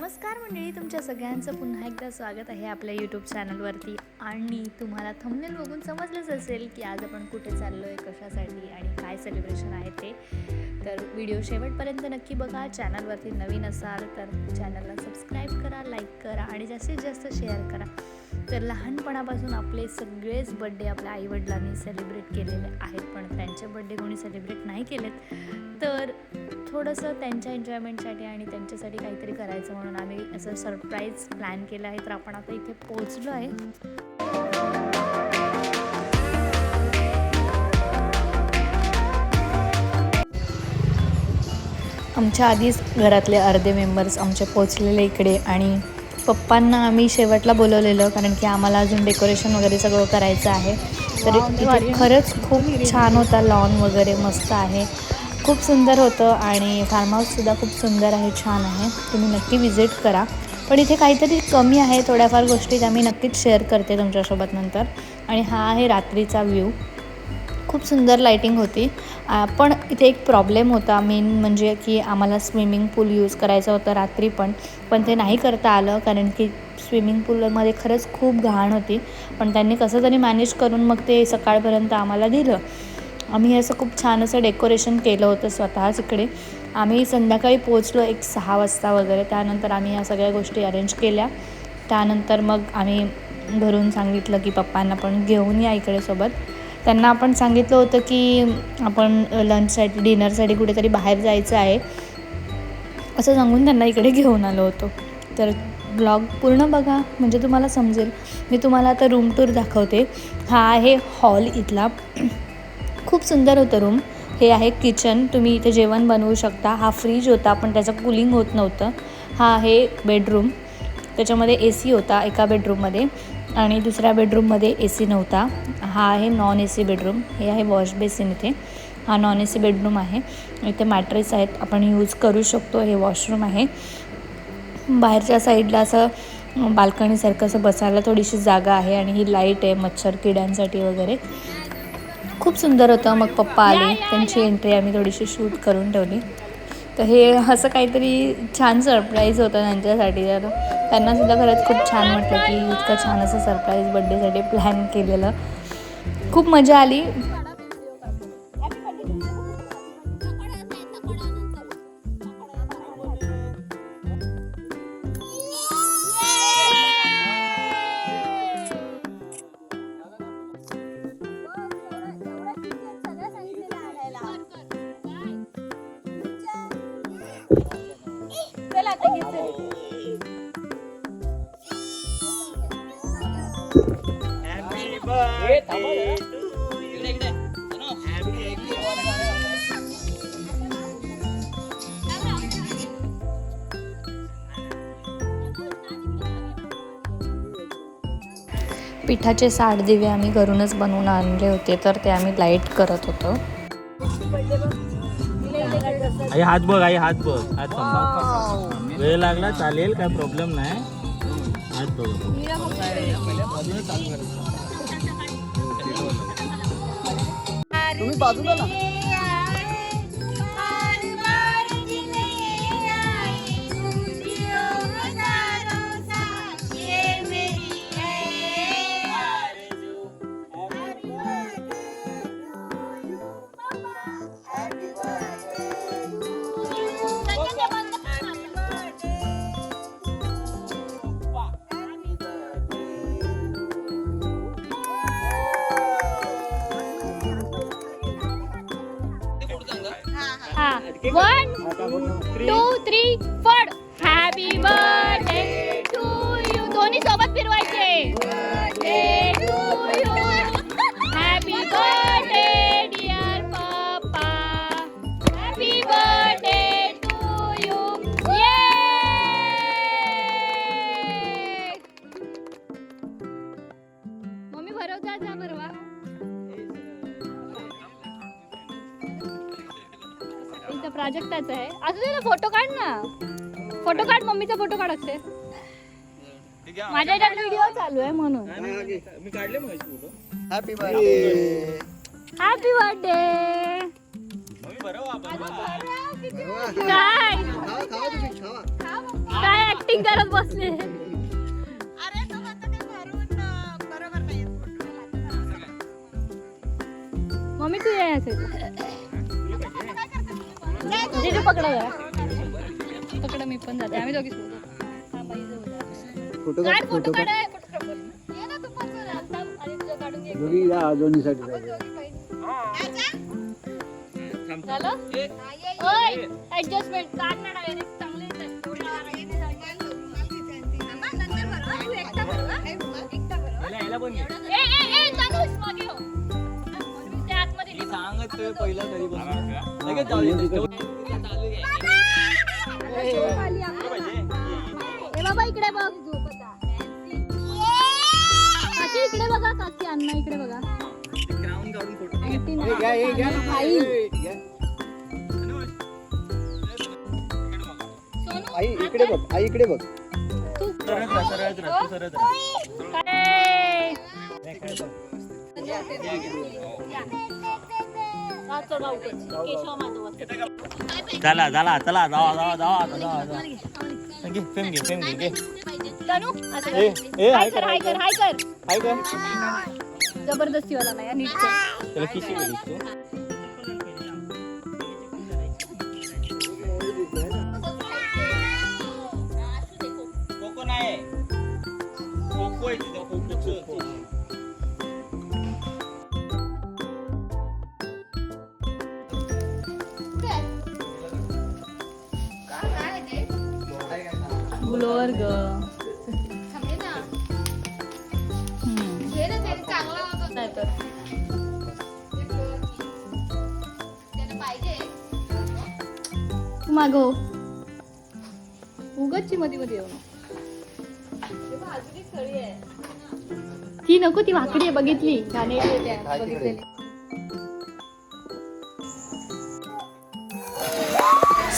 नमस्कार मंडळी तुमच्या सगळ्यांचं पुन्हा एकदा स्वागत आहे आपल्या यूट्यूब चॅनलवरती आणि तुम्हाला थंबनेल बघून समजलंच असेल की आज आपण कुठे चाललो आहे कशासाठी आणि काय सेलिब्रेशन आहे ते. तर व्हिडिओ शेवटपर्यंत नक्की बघा चॅनलवरती नवीन असाल तर चॅनलला सबस्क्राईब करा लाईक करा आणि जास्तीत जास्त शेअर करा. तर लहानपणापासून आपले सगळेच बड्डे आपल्या आईवडिलांनी सेलिब्रेट केलेले आहेत पण त्यांचे बड्डे कोणी सेलिब्रेट नाही केलेत. तर थोडंसं त्यांच्या एन्जॉयमेंटसाठी आणि त्यांच्यासाठी काहीतरी करायचं म्हणून आम्ही असं सरप्राईज प्लॅन केलं आहे. तर आपण आता इथे पोहोचलो आहे. आमच्या आधीच घरातले अर्धे मेंबर्स आमचे पोचलेले इकडे आणि पप्पांना आम्ही शेवटला बोलवलेलं कारण की आम्हाला अजून डेकोरेशन वगैरे सगळं करायचं आहे. तर खरंच खूप छान होता. लॉन वगैरे मस्त आहे. खूप सुंदर होतं आणि फार्म हाऊससुद्धा खूप सुंदर आहे छान आहे. तुम्ही नक्की विजिट करा. पण इथे काहीतरी कमी आहे थोड्याफार गोष्टी त्या मी नक्कीच शेअर करते तुमच्यासोबत नंतर. आणि हा आहे रात्रीचा व्ह्यू खूप सुंदर लाईटिंग होती. पण इथे एक प्रॉब्लेम होता मेन म्हणजे की आम्हाला स्विमिंग पूल यूज करायचं होतं रात्री पण. पण ते नाही करता आलं कारण की स्विमिंग पूलमध्ये खरंच खूप घाण होती. पण त्यांनी कसं तरी मॅनेज करून मग ते सकाळपर्यंत आम्हाला दिलं. आम्ही असं खूप छान असं डेकोरेशन केलं होतं स्वतःच इकडे. आम्ही संध्याकाळी पोचलो एक सहा वाजता वगैरे त्यानंतर आम्ही या सगळ्या गोष्टी अरेंज केल्या. त्यानंतर मग आम्ही घरून सांगितलं की पप्पांना पण घेऊन या इकडे सोबत. त्यांना आपण सांगितलं होतं की आपण लंचसाठी डिनरसाठी कुठेतरी बाहेर जायचं आहे. असं सांगून त्यांना इकडे घेऊन आलो होतो. तर ब्लॉग पूर्ण बघा म्हणजे तुम्हाला समजेल. मी तुम्हाला आता रूम टूर दाखवते. हा आहे हॉल इथला. खूप सुंदर होतं रूम हे आहे किचन तुम्ही इथे जेवण बनवू शकता. हा फ्रीज होता पण त्याचं कुलिंग होत नव्हतं. हा आहे बेडरूम त्याच्यामध्ये ए सी होता एका बेडरूममध्ये आणि दुसऱ्या बेडरूममध्ये ए सी नव्हता. हा आहे नॉन ए सी बेडरूम हे आहे वॉश बेसिन इथे. हा नॉन ए सी बेडरूम आहे. इथे मॅट्रेस आहेत. आपण यूज करू शकतो. हे वॉशरूम आहे. बाहेरच्या साईडला असं बाल्कनीसारखं असं बसायला थोडीशी जागा आहे. आणि ही लाइट आहे मच्छर किड्यांसाठी वगैरे. खूप सुंदर होतं. मग पप्पा आले. त्यांची एंट्री आम्ही थोडीशी शूट करून ठेवली. तर हे असं काहीतरी छान सरप्राईज होतं त्यांच्यासाठी. तर त्यांना सुद्धा खरंच खूप छान वाटलं की इतकं छान असं सरप्राईज बड्डेसाठी प्लॅन केलेलं. खूप मजा आली. पिठाचे साठ दिवे आम्ही घरूनच बनवून आणले होते तर ते आम्ही लाइट करत होतो. आई हात बघ आई हात बघ. हात वेळ लागला चालेल काय प्रॉब्लेम नाही. हात बघ. तुम्ही बाजूला ना. no. प्राजक्ताचं आहे. असं ना फोटो काढ ना. फोटो काढ मम्मीचा फोटो काढ अक्षय. माझ्या व्हिडिओ चालू आहे म्हणून. मी काढले मग photo happy birthday happy birthday बरोबर काय? काय शूटिंग करत बसले? मम्मी तू ये असेल जिजू पकडा जरा पकडा मी पण जाते. आम्ही दोघीच फोटो काढ काढ फोटो फोटो काढ. काढ. आहे, photo काढ. ये ना तू पण जरा. थांब, आणि तुझं काढून घे. दोघी या दोन्हीसाठी पाहिजे. झालं? ओय ऍडजस्टमेंट काढ ना डायरेक्ट. चांगले येतात. एवढे डायरेक्ट हो. बाबा इकडे बघ. काकी इकडे बघा. काकी अण्णा इकडे बघा. आई इकडे बघ आई इकडे बघ सरळ राहा. काय? चला चला चला जावा जावा जावा आता जावा जावा घे फेम घे फेम घे घे तनू, असं ए कर. ए हाय हाय कर कर हाय कर हाय कर हाय कर जबरदस्ती वाला नाही नीट कर. त्याला किशी गेलीस तू कोको नाही कोको आहे तिथं कोकोचं गुलोवर ग. तू मागव. उगची मध्ये मध्ये येऊ ती नको ती वाकडी आहे बघितली. गाणे बघितलेली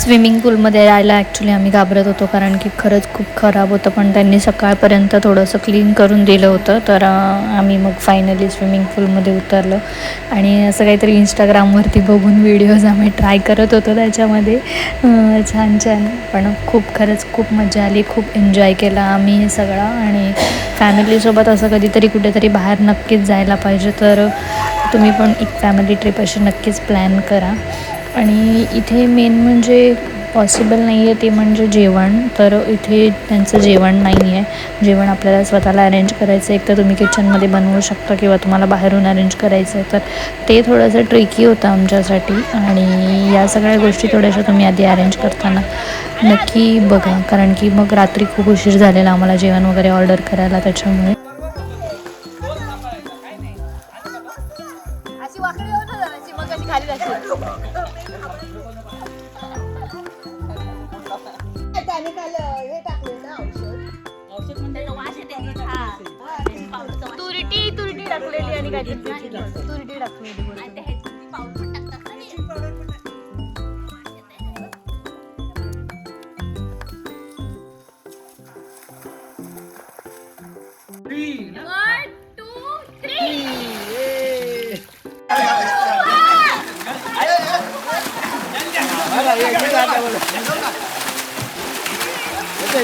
स्विमिंग पूलमध्ये राहायला ॲक्च्युली आम्ही घाबरत होतो कारण की खरंच खूप खराब होतं. पण त्यांनी सकाळपर्यंत थोडंसं क्लीन करून दिलं होतं. तर आम्ही मग फायनली स्विमिंग पूलमध्ये उतरलो. आणि असं काहीतरी इंस्टाग्रामवरती बघून व्हिडिओज आम्ही ट्राय करत होतो त्याच्यामध्ये. छान छान. पण खूप खरंच खूप मजा आली. खूप एन्जॉय केला आम्ही हे सगळं. आणि फॅमिलीसोबत असं कधीतरी कुठेतरी बाहेर नक्कीच जायला पाहिजे. तर तुम्ही पण एक फॅमिली ट्रिप अशी नक्कीच प्लॅन करा. आणि इथे मेन म्हणजे पॉसिबल नाही आहे ते म्हणजे जेवण. तर इथे त्यांचं जेवण नाही आहे जेवण आपल्याला स्वतःला अरेंज करायचं आहे एक तर तुम्ही किचनमध्ये बनवू शकता किंवा तुम्हाला बाहेरून अरेंज करायचं आहे तर ते थोडंसं ट्रिकी होतं आमच्यासाठी. आणि या सगळ्या गोष्टी थोड्याशा तुम्ही आधी अरेंज करताना नक्की बघा. कारण की मग रात्री खूप उशीर झालेला आम्हाला जेवण वगैरे ऑर्डर करायला त्याच्यामुळे. खाली टाकलेली आणि काय तुरटी टाकलेली.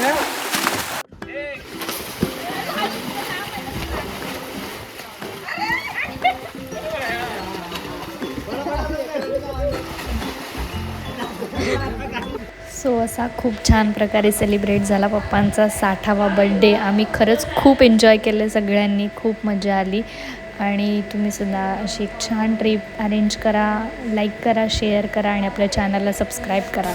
One, सो असा खूप छान प्रकारे सेलिब्रेट झाला पप्पांचा साठावा बड्डे आम्ही खरंच खूप एन्जॉय केले सगळ्यांनी खूप मजा आली. आणि तुम्ही सुद्धा अशी एक छान ट्रिप अरेंज करा लाईक करा शेअर करा आणि आपल्या चॅनलला सबस्क्राईब करा.